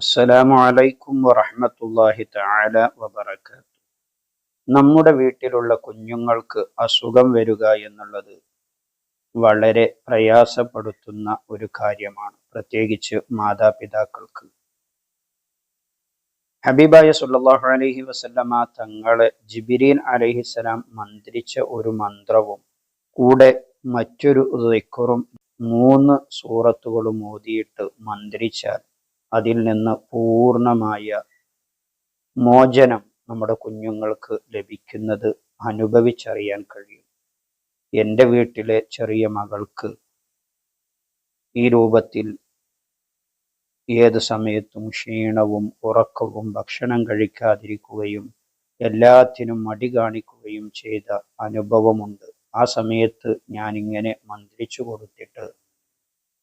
അസ്സലാമു അലൈക്കും വറഹ്മത്തുള്ളാഹി തആല വബറകാത്ത് നമ്മുടെ വീട്ടിലുള്ള കുഞ്ഞുങ്ങൾക്ക് അസുഖം വരിക എന്നുള്ളത് വളരെ പ്രയാസപ്പെടുത്തുന്ന ഒരു കാര്യമാണ് പ്രത്യേകിച്ച് മാതാപിതാക്കൾക്ക്. ഹബീബായ സല്ലല്ലാഹു അലൈഹി വസല്ലമ തങ്ങളെ ജിബിരീൻ അലൈഹിസ്സലാം മന്ത്രിച്ച ഒരു മന്ത്രവും കൂടെ മറ്റൊരു ദിക്റും മൂന്ന് സൂറത്തുകളും ഓതിയിട്ട് മന്ത്രിച്ചാൽ അതിൽ നിന്ന് പൂർണമായ മോചനം നമ്മുടെ കുഞ്ഞുങ്ങൾക്ക് ലഭിക്കുന്നത് അനുഭവിച്ചറിയാൻ കഴിയും. എന്റെ വീട്ടിലെ ചെറിയ മകൾക്ക് ഈ രൂപത്തിൽ ഏത് സമയത്തും ക്ഷീണവും ഉറക്കവും ഭക്ഷണം കഴിക്കാതിരിക്കുകയും എല്ലാത്തിനും മടി കാണിക്കുകയും ചെയ്ത അനുഭവമുണ്ട്. ആ സമയത്ത് ഞാനിങ്ങനെ മന്ത്രിച്ചു കൊടുത്തിട്ട്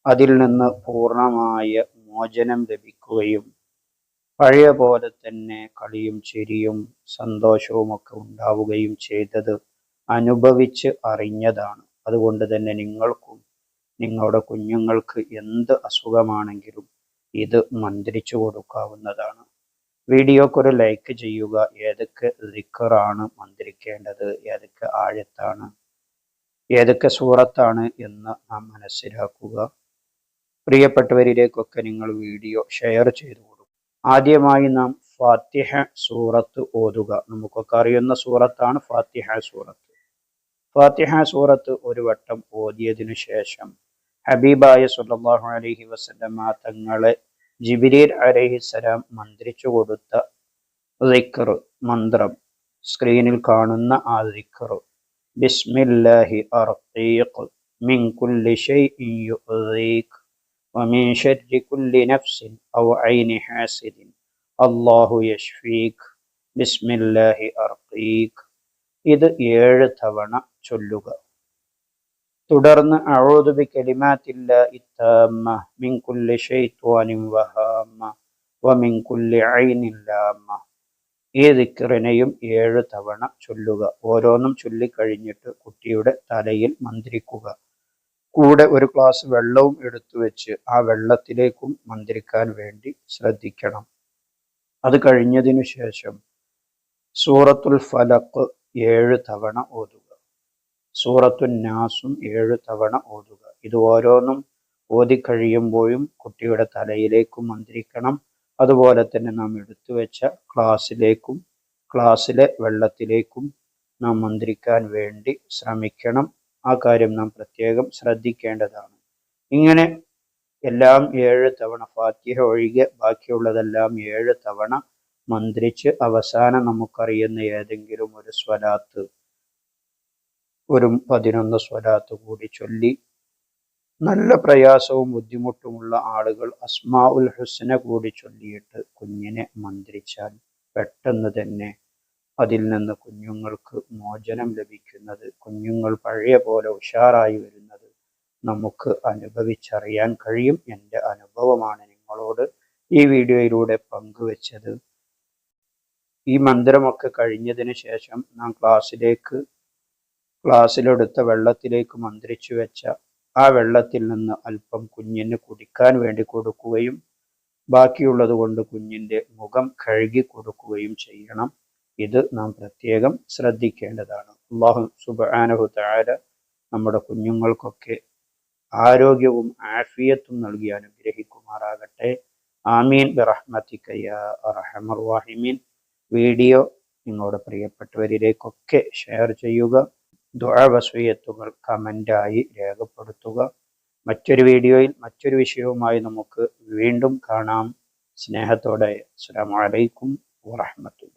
അതിൽ നിന്ന് പൂർണമായ മോചനം ലഭിക്കുകയും പഴയ പോലെ തന്നെ കളിയും ചിരിയും സന്തോഷവും ഒക്കെ ഉണ്ടാവുകയും ചെയ്തത് അനുഭവിച്ച് അറിഞ്ഞതാണ്. അതുകൊണ്ട് തന്നെ നിങ്ങൾക്കും നിങ്ങളുടെ കുഞ്ഞുങ്ങൾക്ക് എന്ത് അസുഖമാണെങ്കിലും ഇത് മന്ത്രിച്ചു കൊടുക്കാവുന്നതാണ്. വീഡിയോക്കൊരു ലൈക്ക് ചെയ്യുക. ഏതൊക്കെ റിക്കറാണ് മന്ത്രിക്കേണ്ടത്? ഏതൊക്കെ ആഴത്താണ്? ഏതൊക്കെ സൂറത്താണ് എന്ന് നാം മനസ്സിലാക്കുക. പ്രിയപ്പെട്ടവരിലേക്കൊക്കെ നിങ്ങൾ വീഡിയോ ഷെയർ ചെയ്തു കൊടുക്കും. ആദ്യമായി നാം ഫാത്തിഹ സൂറത്ത് ഓതുക. നമുക്കൊക്കെ അറിയുന്ന സൂറത്താണ് ഫാത്തിഹ സൂറത്ത്. ഫാത്തിഹ സൂറത്ത് ഒരു വട്ടം ഓതിയതിനു ശേഷം ഹബീബായ സുല്ലാഹു അലഹി വസ്ലമ തങ്ങളെ ജിബിരീൽ അലഹിസ്സലാം മന്ത്രിച്ചു കൊടുത്ത ദിക്കർ മന്ത്രം. സ്ക്രീനിൽ കാണുന്ന ആ ദിക്കർ ബിസ്മില്ലാഹി അർത്തീഖ് മിൻ കുല്ലി ഷൈഇൻ യുഅദീഖ്. ومن شر كل نفس أو عين حاسد الله يشفيك بسم الله أرقيك ഇത് ഏഴ് തവണ ചൊല്ലുക തുടർന്ന് അഊദു ബികലിമാത്തില്ലാഹി താമ്മ മിൻ കുല്ലി ശൈത്വാനിൻ വഹാമ്മ വമിൻ കുല്ലി ഐനിൻ ലാമ്മ ഈ ദിക്റിനെയും ഏഴ് തവണ ചൊല്ലുക ഓരോന്നും ചൊല്ലിക്കഴിഞ്ഞിട്ട് കുട്ടിയുടെ തലയിൽ മന്ത്രിക്കുക കൂടെ ഒരു ഗ്ലാസ് വെള്ളവും എടുത്തു വെച്ച് ആ വെള്ളത്തിലേക്കും മന്ത്രിക്കാൻ വേണ്ടി ശ്രദ്ധിക്കണം. അത് കഴിഞ്ഞതിനു ശേഷം സൂറത്തുൽ ഫലക്ക് ഏഴ് തവണ ഓതുക. സൂറത്തുൽ നാസും ഏഴ് തവണ ഓതുക. ഇത് ഓരോന്നും ഓതി കഴിയുമ്പോഴും കുട്ടിയുടെ തലയിലേക്കും മന്ത്രിക്കണം. അതുപോലെ തന്നെ നാം എടുത്തു വെച്ച ക്ലാസ്സിലേക്കും ക്ലാസ്സിലെ വെള്ളത്തിലേക്കും നാം മന്ത്രിക്കാൻ വേണ്ടി ശ്രമിക്കണം. ആ കാര്യം നാം പ്രത്യേകം ശ്രദ്ധിക്കേണ്ടതാണ്. ഇങ്ങനെ എല്ലാം ഏഴ് തവണ ഫാത്തിഹ ഒഴികെ ബാക്കിയുള്ളതെല്ലാം ഏഴ് തവണ മന്ത്രിച്ച് അവസാനം നമുക്കറിയുന്ന ഏതെങ്കിലും ഒരു സ്വലാത്ത് ഒരു പതിനൊന്ന് സ്വലാത്ത് കൂടി ചൊല്ലി നല്ല പ്രയാസവും ബുദ്ധിമുട്ടുമുള്ള ആളുകൾ അസ്മാ ഉൽ ഹുസ്ന കൂടി ചൊല്ലിയിട്ട് കുഞ്ഞിനെ മന്ത്രിച്ചാൽ പെട്ടെന്ന് തന്നെ അതിൽ നിന്ന് കുഞ്ഞുങ്ങൾക്ക് മോചനം ലഭിക്കുന്നത് കുഞ്ഞുങ്ങൾ പഴയ പോലെ ഉഷാറായി വരുന്നത് നമുക്ക് അനുഭവിച്ചറിയാൻ കഴിയും. എന്റെ അനുഭവമാണ് നിങ്ങളോട് ഈ വീഡിയോയിലൂടെ പങ്കുവച്ചത്. ഈ മന്ത്രമൊക്കെ കഴിഞ്ഞതിന് ശേഷം നാം ക്ലാസ്സിലേക്ക് ക്ലാസ്സിലെടുത്ത വെള്ളത്തിലേക്ക് മന്ത്രിച്ചു വെച്ച ആ വെള്ളത്തിൽ നിന്ന് അല്പം കുഞ്ഞിന് കുടിക്കാൻ വേണ്ടി കൊടുക്കുകയും ബാക്കിയുള്ളത് കൊണ്ട് കുഞ്ഞിന്റെ മുഖം കഴുകി കൊടുക്കുകയും ചെയ്യണം. ഇത് നാം പ്രത്യേകം ശ്രദ്ധിക്കേണ്ടതാണ്. അള്ളാഹു സുബാനഹു താര നമ്മുടെ കുഞ്ഞുങ്ങൾക്കൊക്കെ ആരോഗ്യവും ആഫിയത്തും നൽകി അനുഗ്രഹിക്കുമാറാകട്ടെ. ആമീൻ. ബിറഹ്മത്തിക്കയ്യാഹിമീൻ വീഡിയോ നിങ്ങളുടെ പ്രിയപ്പെട്ടവരിലേക്കൊക്കെ ഷെയർ ചെയ്യുക. ദുആവസ്വീയത്തുകൾ കമന്റായി രേഖപ്പെടുത്തുക. മറ്റൊരു വീഡിയോയിൽ മറ്റൊരു വിഷയവുമായി നമുക്ക് വീണ്ടും കാണാം. സ്നേഹത്തോടെ. അസ്സാം വലൈക്കും വാഹമത്തുള്ള